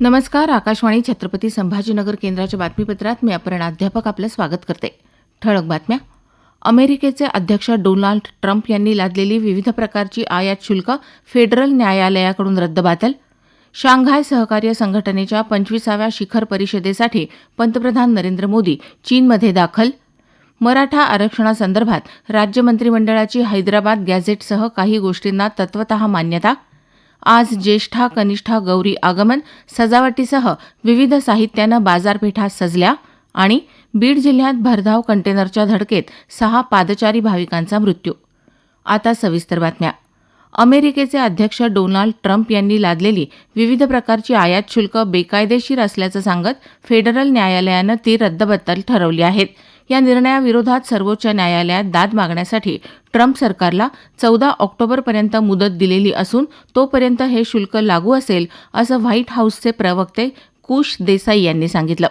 नमस्कार आकाशवाणी छत्रपती संभाजीनगर केंद्राच्या बातमीपत्रात मी अपर्णा अध्यापक आपलं स्वागत करते. ठळक बातम्या. अमेरिकेचे अध्यक्ष डोनाल्ड ट्रम्प यांनी लादलेली विविध प्रकारची आयात शुल्क फेडरल न्यायालयाकडून रद्दबातल. शांघाय सहकार्य संघटनेच्या पंचवीसाव्या शिखर परिषदेसाठी पंतप्रधान नरेंद्र मोदी चीनमध्ये दाखल. मराठा आरक्षणासंदर्भात राज्य मंत्रिमंडळाची हैदराबाद गॅझेटसह काही गोष्टींना तत्वत मान्यता आज ज्येष्ठा कनिष्ठा गौरी आगमन सजावटीसह विविध साहित्यानं बाजारपेठा सजल्या आणि बीड जिल्ह्यात भरधाव कंटेनरच्या धडकेत सहा पादचारी भाविकांचा मृत्यू. आता सविस्तर बातम्या. अमेरिकेचे अध्यक्ष डोनाल्ड ट्रम्प यांनी लादलेली विविध प्रकारची आयात शुल्क बेकायदेशीर असल्याचं सांगत फेडरल न्यायालयानं ती रद्दबद्दल ठरवली आहेत. या निर्णयाविरोधात सर्वोच्च न्यायालयात दाद मागण्यासाठी ट्रम्प सरकारला चौदा ऑक्टोबरपर्यंत मुदत दिलेली असून तोपर्यंत हे शुल्क लागू असेल असं व्हाईट हाऊसचे प्रवक्ते कुश देसाई यांनी सांगितलं.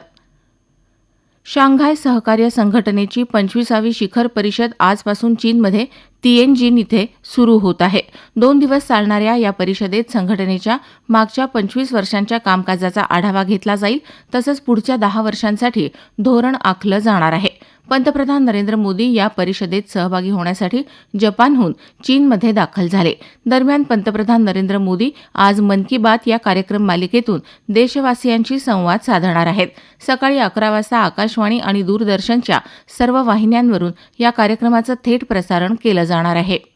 शांघाय सहकार्य संघटनेची पंचवीसावी शिखर परिषद आजपासून चीनमध्ये तिएनजिन इथे सुरू होत आहे. दोन दिवस चालणाऱ्या या परिषदेत संघटनेच्या मागच्या पंचवीस वर्षांच्या कामकाजाचा आढावा घेतला जाईल तसंच पुढच्या दहा वर्षांसाठी धोरण आखलं जाणार आहे. पंतप्रधान नरेंद्र मोदी या परिषदेत सहभागी होण्यासाठी जपानहून चीनमध्ये दाखल झाले. दरम्यान पंतप्रधान नरेंद्र मोदी आज मन की बात या कार्यक्रम मालिकेतून देशवासियांशी संवाद साधणार आहेत. सकाळी अकरा वाजता आकाशवाणी आणि दूरदर्शनच्या सर्व वाहिन्यांवरून या कार्यक्रमाचं थेट प्रसारण केलं जाणार आहे.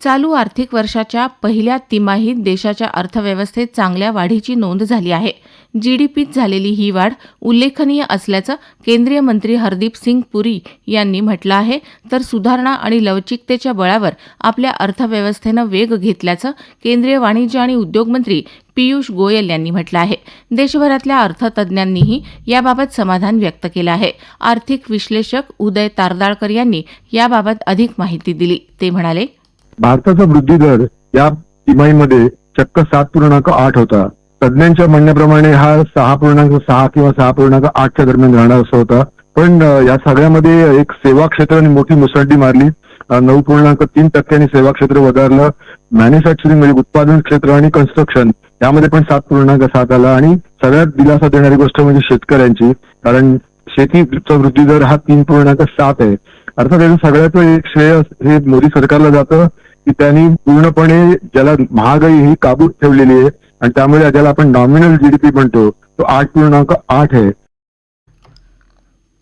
चालू आर्थिक वर्षाच्या पहिल्या तिमाहीत देशाच्या अर्थव्यवस्थेत चांगल्या वाढीची नोंद झाली आहे. जीडीपीत झालेली ही वाढ उल्लेखनीय असल्याचं केंद्रीय मंत्री हरदीप सिंग पुरी यांनी म्हटलं आहे. तर सुधारणा आणि लवचिकतेच्या बळावर आपल्या अर्थव्यवस्थेनं वेग घेतल्याचं केंद्रीय वाणिज्य आणि उद्योग मंत्री पियुष गोयल यांनी म्हटलं आहे. देशभरातल्या अर्थतज्ज्ञांनीही याबाबत समाधान व्यक्त केलं आहे. आर्थिक विश्लेषक उदय तारदाळकर यांनी याबाबत अधिक माहिती दिली. ते म्हणाले भारताचा वृद्धी दर या तिमाहीमध्ये चक्क सात पूर्णांक आठ होता. तज्ज्ञांच्या म्हणण्याप्रमाणे हा सहा पूर्णांक सहा किंवा सहा पूर्णांक आठच्या दरम्यान राहणार असं होता. पण या सगळ्यामध्ये एक सेवा क्षेत्राने मोठी मुसंडी मारली. नऊ पूर्णांक तीन टक्क्यांनी सेवा क्षेत्र वधारलं. मॅन्युफॅक्चरिंग म्हणजे उत्पादन क्षेत्र आणि कन्स्ट्रक्शन यामध्ये पण सात पूर्णांक सात आला आणि सगळ्यात दिलासा देणारी गोष्ट म्हणजे शेतकऱ्यांची. कारण शेतीचा वृद्धी दर हा तीन पूर्णांक सात आहे. अर्थात याचं सगळ्याचं एक श्रेय हे मोदी सरकारला जातं. की त्यांनी पूर्णपणे ज्याला महागाई ही काबूत ठेवलेली आहे आणि त्यामुळे ज्याला आपण नॉमिनल जीडीपी म्हणतो तो आठ पूर्णांक आठ आहे.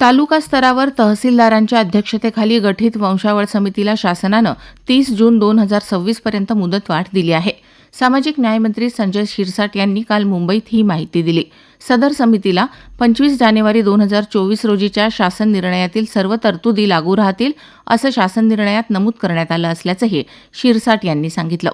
तालुका स्तरावर तहसीलदारांच्या अध्यक्षतेखाली गठीत वंशावळ समितीला शासनानं तीस जून दोन हजार सव्वीस पर्यंत मुदतवाढ दिली आहे. सामाजिक न्यायमंत्री संजय शिरसाट यांनी काल मुंबईत ही माहिती दिली. सदर समितीला पंचवीस जानेवारी दोन हजार चोवीस रोजीच्या शासन निर्णयातील सर्व तरतुदी लागू राहतील असं शासन निर्णयात नमूद करण्यात आलं असल्याचंही शिरसाट यांनी सांगितलं.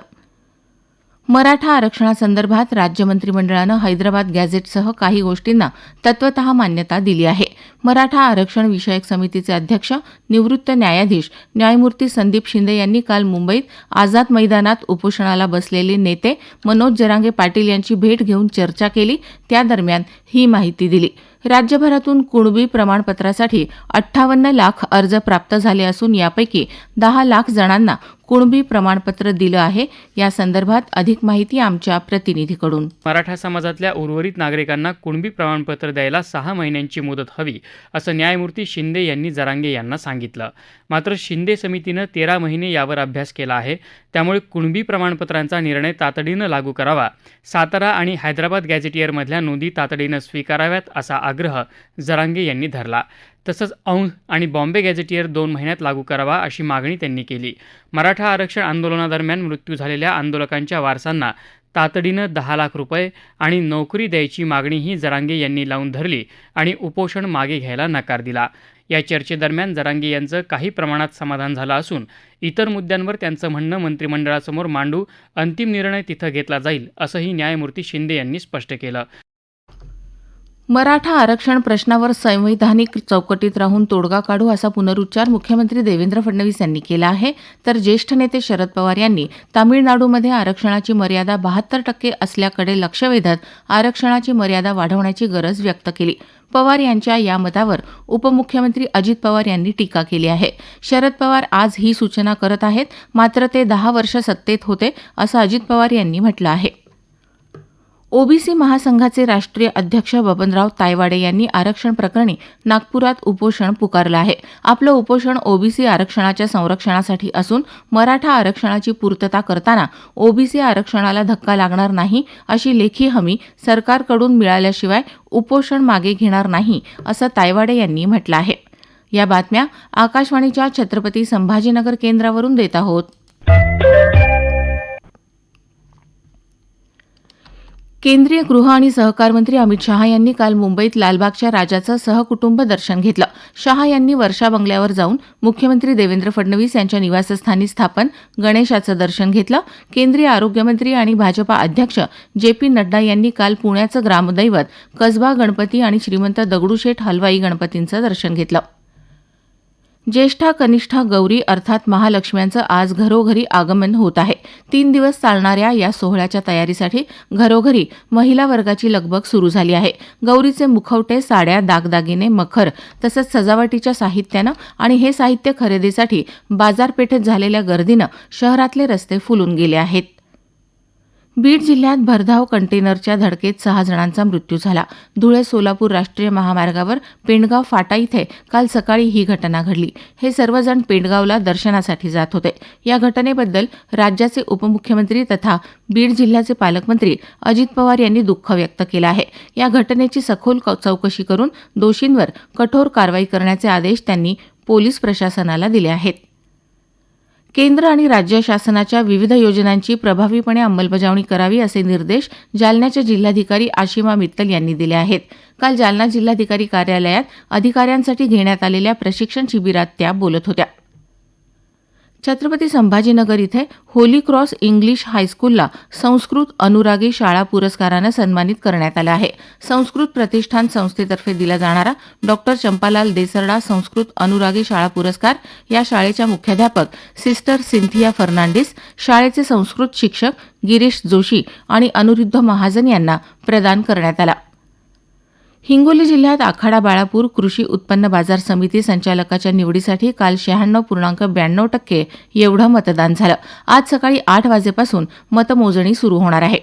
मराठा आरक्षणासंदर्भात राज्य मंत्रिमंडळानं हैदराबाद गॅझेटसह काही गोष्टींना तत्वत मान्यता दिली आहे. मराठा आरक्षण विषयक समितीचे अध्यक्ष निवृत्त न्यायाधीश न्यायमूर्ती संदीप शिंदे यांनी काल मुंबईत आझाद मैदानात उपोषणाला बसलेले नेते मनोज जरांगे पाटील यांची भेट घेऊन चर्चा केली. त्या दरम्यान ही माहिती दिली. राज्यभरातून कुणबी प्रमाणपत्रासाठी अठ्ठावन्न लाख अर्ज प्राप्त झाले असून यापैकी दहा लाख जणांना कुणबी प्रमाणपत्र दिलं आहे. या संदर्भात अधिक माहिती आमच्या प्रतिनिधीकडून. मराठा समाजातल्या उर्वरित नागरिकांना कुणबी प्रमाणपत्र द्यायला सहा महिन्यांची मुदत हवी असं न्यायमूर्ती शिंदे यांनी जरांगे यांना सांगितलं. मात्र शिंदे समितीनं तेरा महिने यावर अभ्यास केला आहे. त्यामुळे कुणबी प्रमाणपत्रांचा निर्णय तातडीनं लागू करावा. सातारा आणि हैदराबाद गॅझेटियरमधल्या नोंदी तातडीनं स्वीकाराव्यात असा आग्रह जरांगे यांनी धरला. तसंच औंध आणि बॉम्बे गॅझेटियर दोन महिन्यात लागू करावा अशी मागणी त्यांनी केली. मराठा आरक्षण आंदोलनादरम्यान मृत्यू झालेल्या आंदोलकांच्या वारसांना तातडीनं दहा लाख रुपये आणि नोकरी द्यायची मागणीही जरांगे यांनी लावून धरली आणि उपोषण मागे घ्यायला नकार दिला. या चर्चेदरम्यान जरांगे यांचं काही प्रमाणात समाधान झालं असून इतर मुद्द्यांवर त्यांचं म्हणणं मंत्रिमंडळासमोर मांडू अंतिम निर्णय तिथं घेतला जाईल असंही न्यायमूर्ती शिंदे यांनी स्पष्ट केलं. मराठा आरक्षण प्रश्नावर संवैधानिक चौकटीत राहून तोडगा काढू असा पुनरुच्चार मुख्यमंत्री देवेंद्र फडणवीस यांनी केला आहे. तर ज्येष्ठ नेते शरद पवार यांनी तामिळनाडूमध्ये आरक्षणाची मर्यादा बहात्तर टक्के असल्याकडे लक्ष वेधत आरक्षणाची मर्यादा वाढवण्याची गरज व्यक्त केली. पवार यांच्या या मतावर उपमुख्यमंत्री अजित पवार यांनी टीका केली आहे. शरद पवार आज ही सूचना करत आहेत मात्र ते दहा वर्ष सत्तेत होते असं अजित पवार यांनी म्हटलं आहे. ओबीसी महासंघाचे राष्ट्रीय अध्यक्ष बबनराव तायवाडे यांनी आरक्षण प्रकरणी नागपुरात उपोषण पुकारलं आहे. आपलं उपोषण ओबीसी आरक्षणाच्या संरक्षणासाठी असून मराठा आरक्षणाची पूर्तता करताना ओबीसी आरक्षणाला धक्का लागणार नाही अशी लेखी हमी सरकारकडून मिळाल्याशिवाय उपोषण मागे घेणार नाही असं तायवाडे यांनी म्हटलं आहे. या बातम्या आकाशवाणीच्या छत्रपती संभाजीनगर केंद्रावरून देत आहोत. केंद्रीय गृह आणि सहकार मंत्री अमित शहा यांनी काल मुंबईत लालबागच्या राजाचं सहकुटुंब दर्शन घेतलं. शहा यांनी वर्षा बंगल्यावर जाऊन मुख्यमंत्री देवेंद्र फडणवीस यांच्या निवासस्थानी स्थापन गणेशाचं दर्शन घेतलं. केंद्रीय आरोग्यमंत्री आणि भाजपा अध्यक्ष जे पी नड्डा यांनी काल पुण्याचं ग्रामदैवत कसबा गणपती आणि श्रीमंत दगडूशेठ हलवाई गणपतींचं दर्शन घेतलं. ज्येष्ठा कनिष्ठा गौरी अर्थात महालक्ष्म्यांचं आज घरोघरी आगमन होत आहे. तीन दिवस चालणाऱ्या या सोहळ्याच्या तयारीसाठी घरोघरी महिला वर्गाची लगबग सुरू झाली आहे. गौरीचे मुखवटे साड्या दागदागिने मखर तसंच सजावटीच्या साहित्यानं आणि हे साहित्य खरेदीसाठी बाजारपेठेत झालेल्या गर्दीनं शहरातले रस्ते फुलून गेले आहेत. बीड जिल्ह्यात भरधाव कंटेनरच्या धडकेत सहा जणांचा मृत्यू झाला. धुळे सोलापूर राष्ट्रीय महामार्गावर पेंडगाव फाटा इथे काल सकाळी ही घटना घडली. हे सर्वजण पेंडगावला दर्शनासाठी जात होते. या घटनेबद्दल राज्याचे उपमुख्यमंत्री तथा बीड जिल्ह्याचे पालकमंत्री अजित पवार यांनी दुःख व्यक्त केलं आहे. या घटनेची सखोल क- चौकशी करून दोषींवर कठोर कारवाई करण्याचे आदेश त्यांनी पोलीस प्रशासनाला दिले आहेत. केंद्र आणि राज्य शासनाच्या विविध योजनांची प्रभावीपणे अंमलबजावणी करावी असे निर्देश जालन्याच्या जिल्हाधिकारी आशिमा मित्तल यांनी दिले आहेत. काल जालना जिल्हाधिकारी कार्यालयात अधिकाऱ्यांसाठी घेण्यात आलेल्या प्रशिक्षण शिबिरात त्या बोलत होत्या. छत्रपती संभाजीनगर इथे होली क्रॉस इंग्लिश हायस्कूलला संस्कृत अनुरागी शाळा पुरस्कारानं सन्मानित करण्यात आलं आहे. संस्कृत प्रतिष्ठान संस्थेतर्फे दिला जाणारा डॉक्टर चंपालाल देसरडा संस्कृत अनुरागी शाळा पुरस्कार या शाळेच्या मुख्याध्यापक सिस्टर सिंथिया फर्नांडिस शाळेचे संस्कृत शिक्षक गिरीश जोशी आणि अनिरुद्ध महाजन यांना प्रदान करण्यात आला. हिंगोली जिल्ह्यात आखाडा बाळापूर कृषी उत्पन्न बाजार समिती संचालकाच्या निवडीसाठी काल शहाण्णव पूर्णांक ब्याण्णव टक्के एवढं मतदान झालं. आज सकाळी आठ वाजेपासून मतमोजणी सुरू होणार आहे.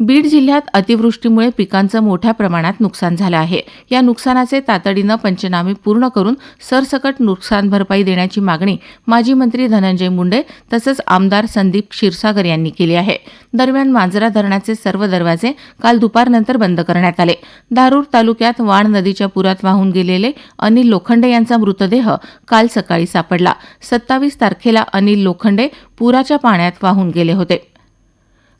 बीड जिल्ह्यात अतिवृष्टीमुळे पिकांचं मोठ्या प्रमाणात नुकसान झालं आहे. या नुकसानाचे तातडीनं पंचनामे पूर्ण करून सरसकट नुकसान भरपाई देण्याची मागणी माजी मंत्री धनंजय मुंडे तसंच आमदार संदीप क्षीरसागर यांनी केली आहे. दरम्यान मांजरा धरणाचे सर्व दरवाजे काल दुपारनंतर बंद करण्यात आले. दारूर तालुक्यात वाण नदीच्या पुरात वाहून गेलेले अनिल लोखंडे यांचा मृतदेह काल सकाळी सापडला. सत्तावीस तारखेला अनिल लोखंडे पुराच्या पाण्यात वाहून गेले होते.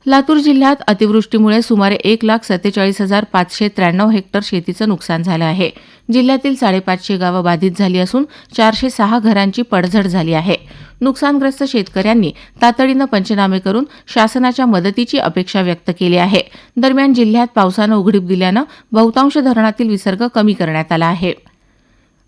लातूर जिल्ह्यात अतिवृष्टीमुळे सुमारे एक लाख सत्तेचाळीस हजार पाचशे त्र्याण्णव हेक्टर शेतीचं नुकसान झालं आहे. जिल्ह्यातील साडेपाचशे गावं बाधित झाली असून चारशे सहा घरांची पडझड झाली आहे. नुकसानग्रस्त शेतकऱ्यांनी तातडीनं पंचनामे करून शासनाच्या मदतीची अपेक्षा व्यक्त केली आहे. दरम्यान जिल्ह्यात पावसानं उघडीप दिल्यानं बहुतांश धरणातील विसर्ग कमी करण्यात आला आहे.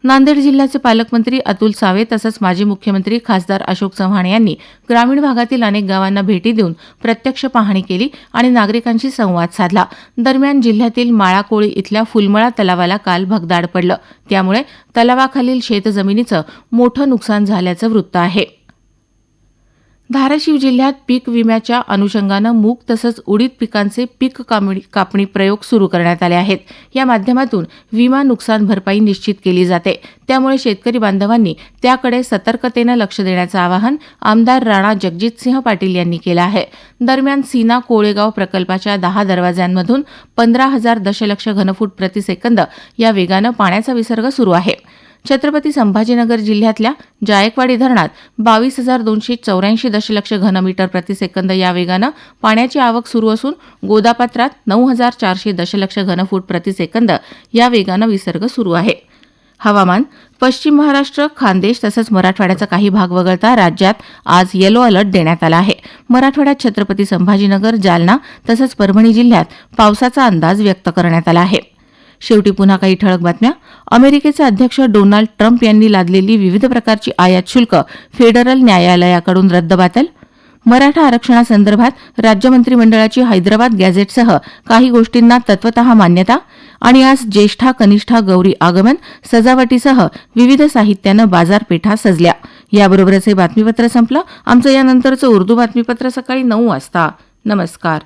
नांदेड जिल्ह्याचे पालकमंत्री अतुल सावे तसंच माजी मुख्यमंत्री खासदार अशोक चव्हाण यांनी ग्रामीण भागातील अनेक गावांना भेटी देऊन प्रत्यक्ष पाहणी केली आणि नागरिकांशी संवाद साधला. दरम्यान जिल्ह्यातील माळाकोळी इथल्या फुलमळा तलावाला काल भगदाड पडलं. त्यामुळे तलावाखालील शेतजमिनीचं मोठं नुकसान झाल्याचं वृत्त आहे. धाराशिव जिल्ह्यात पीक विम्याच्या अनुषंगानं मूग तसंच उडीद पिकांचे पीक कामणी कापणी प्रयोग सुरू करण्यात आले आहेत. या माध्यमातून विमा नुकसान भरपाई निश्चित केली जाते. त्यामुळे शेतकरी बांधवांनी त्याकडे सतर्कतेनं लक्ष देण्याचं आवाहन आमदार राणा जगजितसिंह पाटील यांनी केलं आहे. दरम्यान सीना कोळेगाव प्रकल्पाच्या दहा दरवाज्यांमधून पंधरा हजार दशलक्ष घनफूट प्रतिसेकंद या वेगानं पाण्याचा विसर्ग सुरू आहे. छत्रपती संभाजीनगर जिल्ह्यातल्या जायकवाडी धरणात बावीस हजार दोनशे चौऱ्याऐंशी दशलक्ष घनमीटर प्रतिसेकंद या वेगानं पाण्याची आवक सुरू असून गोदापात्रात नऊ हजार चारशे दशलक्ष घनफूट प्रतिसेकंद या वेगानं विसर्ग सुरू आहे. हवामान पश्चिम महाराष्ट्र खानदेश तसंच मराठवाड्याचा काही भाग वगळता राज्यात आज येलो अलर्ट देण्यात आला आहे. मराठवाड्यात छत्रपती संभाजीनगर जालना तसंच परभणी जिल्ह्यात पावसाचा अंदाज व्यक्त करण्यात आला आहे. शेवटी पुन्हा काही ठळक बातम्या. अमेरिकेचे अध्यक्ष डोनाल्ड ट्रम्प यांनी लादलेली विविध प्रकारची आयात शुल्क फेडरल न्यायालयाकडून रद्दबातल मराठा आरक्षणासंदर्भात राज्य मंत्रिमंडळाची हैदराबाद गॅझेटसह काही गोष्टींना तत्वतः मान्यता आणि आज ज्येष्ठा कनिष्ठा गौरी आगमन सजावटीसह विविध साहित्यानं बाजारपेठा सजल्या. याबरोबरच हे बातमीपत्र संपलं. आमचं यानंतरचं उर्दू बातमीपत्र सकाळी नऊ वाजता. नमस्कार.